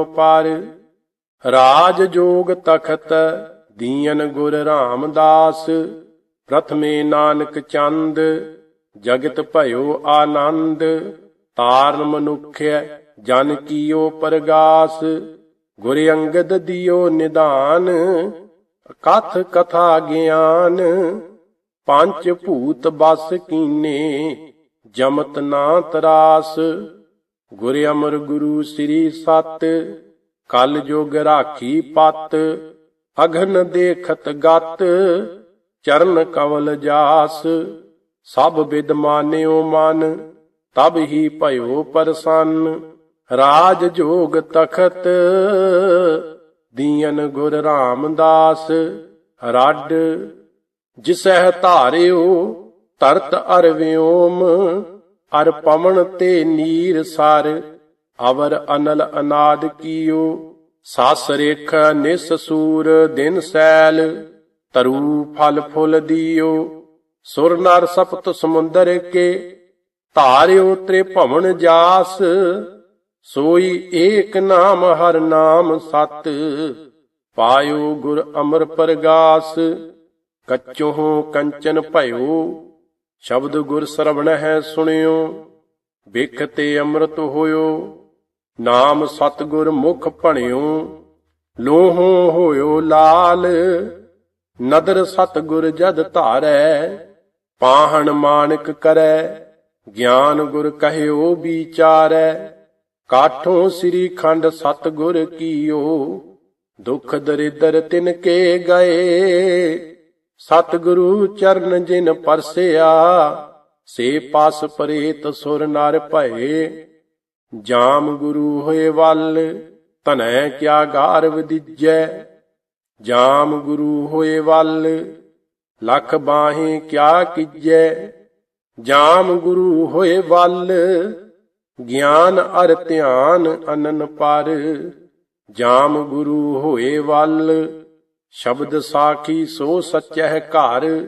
ਪਰ। ਰਾਜ ਜੋਗ ਤਖਤ ਦੀਨ ਗੁਰ ਰਾਮਦਾਸ। ਪ੍ਰਥਮੇ ਨਾਨਕ ਚੰਦ, ਜਗਤ ਭਇਓ ਆਨੰਦ। ਤਾਰਨ ਮਨੁਖਿਆ ਜਨ ਕੀਓ ਪਰਗਾਸ। ਗੁਰ ਅੰਗਦ ਦਿਓ ਨਿਦਾਨ ਕਥ ਕਥਾ ਗਿਆਨ। ਪੰਜ ਭੂਤ ਬਸ ਕੀਨੇ, ਜਮਤ ਨਾ ਤਰਾਸ। ਗੁਰ ਅਮਰ ਗੁਰੂ ਸ੍ਰੀ ਸਤ, ਕਲ ਜੋਗ ਰਾਖੀ ਪਤ ਅਘਨ ਦੇਖਤ ਗਤ, ਚਰਨ ਕਵਲ ਜਾਸ, ਸਭ ਵਿਦ ਮਾਨਿਓ ਮਨ, ਤਬ ਹੀ ਭਇਓ ਪਰਸੰਨ, ਰਾਜ ਜੋਗ ਤਖਤ, ਦੀਨ ਗੁਰ ਰਾਮਦਾਸ, ਰੱਡ, ਜਿਸਹਿ ਧਾਰਿਓ ਤਰਤ ਅਰਵਿਓਮ ਅਰ ਪਵਨ ਤੇ ਨੀਰ ਸਰ, ਅਵਰ ਅਨਲ ਅਨਾਦ ਕੀਓ। ਸਾਸ ਰੇਖ ਨਿਸ ਸੂਰ ਦਿਨ ਸੈਲ, ਤਰੂ ਫਲ ਫੁੱਲ ਦਿਓ। ਸੁਰ ਨਰ ਸਪਤ ਸਮੁੰਦਰ ਕੇ, ਧਾਰਿਓ ਤ੍ਰੇ ਭਵਨ ਜਾਸ। ਸੋਈ ਏਕ ਨਾਮ ਹਰ ਨਾਮ ਸਤ, ਪਾਇਓ ਗੁਰ ਅਮਰ ਪਰਗਾਸ। ਕੱਚੋਂ ਕੰਚਨ ਭਇਓ ਸ਼ਬਦ ਗੁਰ ਸਰਵਣ ਹੈ ਸੁਣਿਓ ਵਿਖ ਤੇ ਅੰਮ੍ਰਿਤ ਹੋਇਓ, ਨਾਮ ਸਤਗੁਰ ਮੁਖ ਭਣਿਓ, ਲੋਹੋਂ ਹੋਇਓ ਲਾਲ, ਨਦਰ ਸਤਗੁਰ ਜਦ ਧਾਰੈ, ਪਾਹਣ ਮਾਨਕ ਕਰੈ, ਗਿਆਨ ਗੁਰ ਕਹਿਓ ਵਿਚਾਰੈ, ਕਾਠੋਂ ਸ੍ਰੀ ਖੰਡ ਸਤਗੁਰ ਕੀਓ, ਦੁਖ ਦਰਿਦਰ ਤਿਨ ਕੇ ਗਏ। ਸਤਿਗੁਰੂ ਚਰਨ ਜਿਨ ਪਰਸਿਆ, ਸੇ ਪਾਸ ਪਰੇਤ ਸੁਰ ਨਰ ਭਏ। ਜਾਮ ਗੁਰੂ ਹੋਏ ਵੱਲ, ਧਨੈ ਕਿਆ ਗਾਰ ਵਿਦਿਜੈ ਜਾਮ ਗੁਰੂ ਹੋਏ ਵੱਲ, ਲਖ ਬਾਹੇ ਕਿਆ ਕਿਜੈ। ਜਾਮ ਗੁਰੂ ਹੋਏ ਵੱਲ, ਗਿਆਨ ਅਰ ਧਿਆਨ ਅਨਨ ਪਰ। ਜਾਮ ਗੁਰੂ ਹੋਏ ਵੱਲ ਸ਼ਬਦ ਸਾਖੀ ਸੋ ਸਚਹਿ ਘਰ,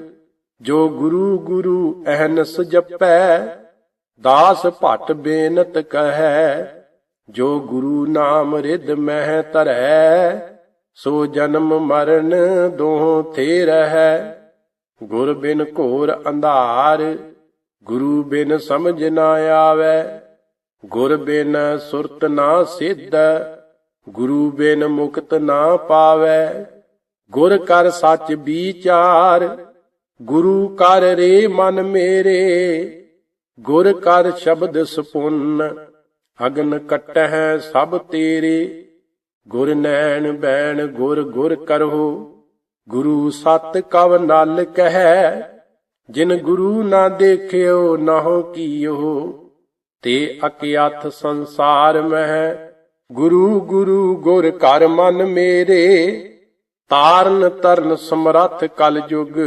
ਜੋ ਗੁਰੂ ਗੁਰੂ ਅਹਨਸ ਜਪੈ, ਦਾਸ ਭਟ ਬੇਨਤ ਕਹੈ, ਜੋ ਗੁਰੂ ਨਾਮ ਰਿਦ ਮਹਿ ਧਰੈ, ਸੋ ਜਨਮ ਮਰਨ ਦੋਹ ਥੇ ਰਹੈ। ਗੁਰ ਬਿਨ ਘੋਰ ਅੰਧਾਰ, ਗੁਰੂ ਬਿਨ ਸਮਝ ਨਾ ਆਵੈ। ਗੁਰ ਬਿਨ ਸੁਰਤ ਨਾ ਸਿੱਧ, ਗੁਰੂ ਬਿਨ ਮੁਕਤ ਨਾ ਪਾਵੈ। ਗੁਰ ਕਰ ਸੱਚ ਵਿਚਾਰ, ਗੁਰੂ ਕਰ ਰੇ ਮਨ ਮੇਰੇ। ਗੁਰ ਕਰ ਸ਼ਬਦ ਸੁਪੁੰਨ, ਅਗਨ ਕਟਹਿ ਸਭ ਤੇਰੇ। ਗੁਰ ਨੈਣ ਬੈਣ ਗੁਰ ਗੁਰ ਕਰਹੁ, ਗੁਰੂ ਸਤ ਕਵ ਨਲ ਕਹੈ। ਜਿਨ ਗੁਰੂ ਨਾ ਦੇਖਿਓ ਨਾਹੋ ਕੀਓ। ਤੇ ਅਕਿਆਥ ਸੰਸਾਰ ਮਹਿ, ਗੁਰੂ ਗੁਰੂ ਗੁਰ ਕਰ ਮਨ ਮੇਰੇ। ਤਾਰਨ ਤਰਨ ਸਮਰੱਥ ਕਲ ਯੁਗ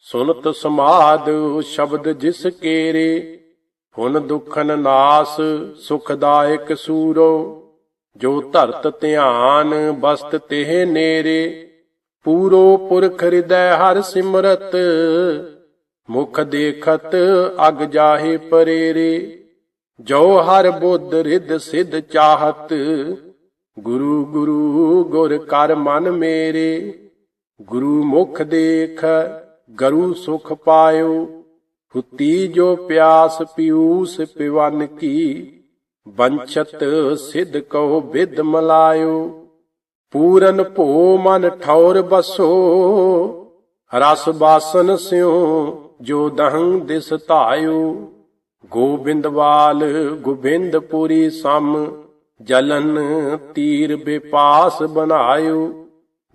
ਸੁਨਤ ਸਮਾਦ ਸ਼ਬਦ ਜਿਸ ਕੇਰੇ ਹੁਨ ਦੁਖਨ ਨਾਸ ਸੁਖਦਾਇਕ ਸੂਰੋ, ਜੋ ਧਰਤ ਧਿਆਨ ਬਸਤ ਤਿਹ ਨੇਰੇ, ਪੂਰੋ ਪੁਰਖ ਹਿਰਦੈ ਹਰ ਸਿਮਰਤ, ਮੁਖ ਦੇਖਤ ਅਗ ਜਾਹੇ ਪਰੇਰੇ, ਜੋ ਹਰ ਬੁੱਧ ਰਿਦ ਸਿਧ ਚਾਹਤ ਗੁਰੂ ਗੁਰੂ ਗੁਰ ਕਰ ਮਨ ਮੇਰੇ, ਗੁਰੂ ਮੁਖ ਦੇਖ, ਗਰੂ ਸੁਖ ਪਾਇਓ, ਹੁਤੀ ਜੋ ਪਿਆਸ ਪਿਊਸ ਪਿਵਨ ਕੀ ਬੰਛਤ ਸਿਧ ਕਉ ਵਿਦ ਮਲਾਇਓ, ਪੂਰਨ ਭੋ ਮਨ ਠੌਰ ਬਸੋ, ਰਸ ਬਾਸਨ ਸਿਉ ਜੋ ਦਹੰ ਦਿਸ ਧਾਇਓ ਗੋਬਿੰਦਵਾਲ ਗੋਬਿੰਦਪੁਰੀ ਸਮ ਜਲਨ ਤੀਰ ਬੇਪਾਸ ਬਨਾਇਓ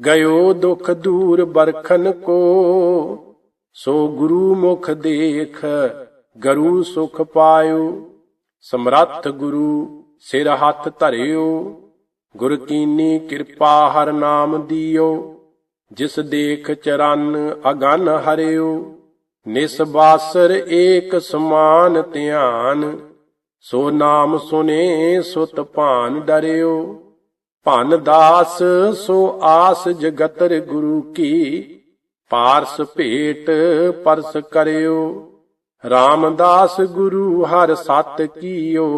ਗਇਓ ਦੁਖ ਦੂਰ ਬਰਖਨ ਕੋ। ਸੋ ਗੁਰੂ ਮੁਖ ਦੇਖ, ਗਰੂ ਸੁਖ ਪਾਇਓ। ਸਮਰੱਥ ਗੁਰੂ ਸਿਰ ਹੱਥ ਧਰਿਓ, ਗੁਰ ਕੀਨੀ ਕਿਰਪਾ ਹਰ ਨਾਮ ਦਿਓ। ਜਿਸ ਦੇਖ ਚਰਨ ਅਗਨ ਹਰਿਓ ਨਿਸਬਾਸਰ ਏਕ ਸਮਾਨ ਧਿਆਨ। ਸੋ ਨਾਮ ਸੁਨੇ ਸੁਤ ਭਾਨ ਡਰਿਓ। ਭਨ ਦਾਸ, ਸੋ ਆਸ ਜਗਤਰ ਗੁਰੂ ਕੀ। ਪਾਰਸ ਭੇਟ ਪਰਸ ਕਰਿਓ। ਰਾਮਦਾਸ ਗੁਰੂ ਹਰ ਸਤ ਕੀਓ।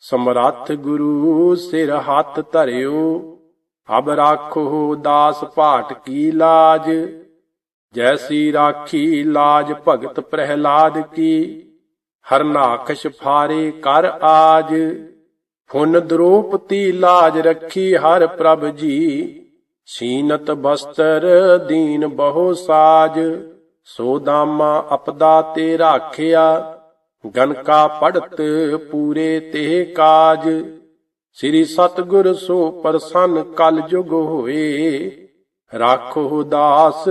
ਸਮਰੱਥ ਗੁਰੂ ਸਿਰ ਹੱਥ ਧਰਿਓ। ਅਬ ਰਾਖੋ ਦਾਸ ਭਾਟ ਕੀ ਲਾਜ। ਜੈਸੀ ਰਾਖੀ ਲਾਜ ਭਗਤ ਪ੍ਰਹਿਲਾਦ ਕੀ। ਹਰਨਾਕਸ਼ ਫਾਰੇ ਕਰ ਆਜ। ਫੁਨ ਦਰੋਪਤੀ ਲਾਜ ਰੱਖੀ ਹਰ ਪ੍ਰਭ ਜੀ। ਸੀਨਤ ਬਸਤਰ ਦੀਨ ਬਹੁ ਸਾਜ। ਸੋ ਦਾਮਾ ਅਪਦਾ ਤੇ ਰਾਖਿਆ। ਗਨਕਾ ਪੜਤ ਪੂਰੇ ਤੇ ਕਾਜ। ਸ੍ਰੀ ਸਤਗੁਰ ਸੋ ਪ੍ਰਸੰਨ ਕਲ ਜੁਗ ਹੋਏ। ਰਾਖੋ ਦਾਸ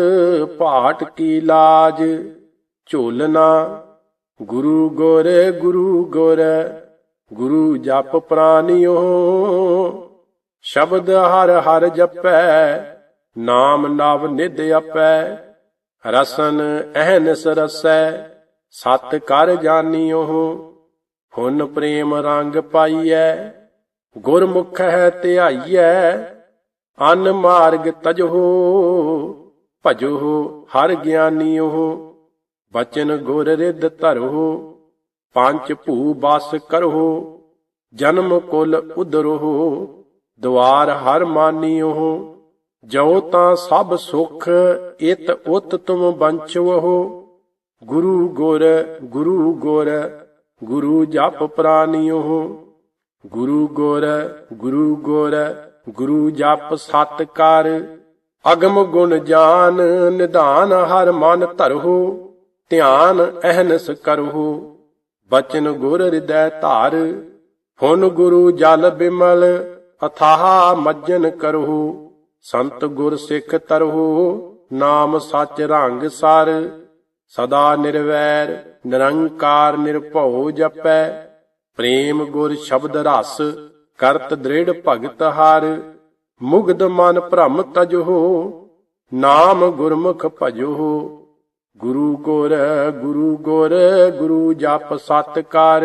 ਭਾਟ ਕੀ ਲਾਜ। ਝੋਲਨਾ ਗੁਰੂ ਗੁਰ, ਗੁਰੂ ਗੋਰ, ਗੁਰੂ ਜਪ ਪ੍ਰਾਨਿਓ। ਸ਼ਬਦ ਹਰ ਹਰ ਜਪੈ, ਨਾਮ ਨਵ ਨਿਧ ਆਪੈ। ਰਸਨ ਅਹਨਸ ਰਸੈ, ਸਤ ਕਰ ਜਾਣਿਓ ਫੁਨ ਪ੍ਰੇਮ ਰੰਗ ਪਾਈਐ, ਗੁਰਮੁਖ ਹੈ ਧਿਆਈਐ, ਅਨ ਮਾਰਗ ਤਜੋ। ਭਜੋ ਹਰ ਗਿਆਨੀਓ। ਬਚਨ ਗੁਰ ਰਿੱਧ ਧਰੋ ਪੰਜ ਭੂ ਬਸ ਕਰੋ ਜਨਮ ਕੁਲ ਉਦਰੋ ਦਵਾਰ ਹਰ ਮਾਨੀਓ ਜੋ ਤਾਂ ਸਭ ਸੁਖ, ਇਤ ਉਤ ਤੁਮ ਬੰਚਵੋ ਗੁਰੂ ਗੁਰ ਗੁਰੂ ਗੁਰ, ਗੁਰੂ ਜਪ ਪ੍ਰਾਨਿਓ ਗੁਰੂ ਗੁਰ ਗੁਰੂ ਗੁਰ, ਗੁਰੂ ਜਪ ਸਤ ਕਰ ਅਗਮ ਗੁਣ ਜਾਨ, ਨਿਧਾਨ ਹਰ ਮਨ ਧਰੋ ਧਿਆਨ ਅਹਨਸ ਕਰੋ ਬਚਨ ਗੁਰ ਹਿਰਦੈ ਧਾਰ ਹੁਣ ਗੁਰੂ ਜਲ ਬਿਮਲ, ਅਥਾਹ ਮੱਜਨ ਕਰੋ ਸੰਤ ਗੁਰ ਸਿੱਖ ਤਰਹੁ, ਨਾਮ ਸੱਚ ਰੰਗ ਸਰ, ਸਦਾ ਨਿਰਵੈਰ, ਨਿਰੰਕਾਰ ਨਿਰਭਉ ਜਪੈ, ਪ੍ਰੇਮ ਗੁਰ ਸ਼ਬਦ ਰਸ, ਕਰਤ ਦ੍ਰਿੜ ਭਗਤ ਹਰ ਮੁਗਦ ਮਨ ਭ੍ਰਮ ਤਜੋ ਨਾਮ ਗੁਰਮੁਖ ਭਜੋ ਗੁਰੂ ਗੁਰ ਗੁਰੂ ਗੁਰ ਗੁਰੂ ਜਪ ਸਤ ਕਰ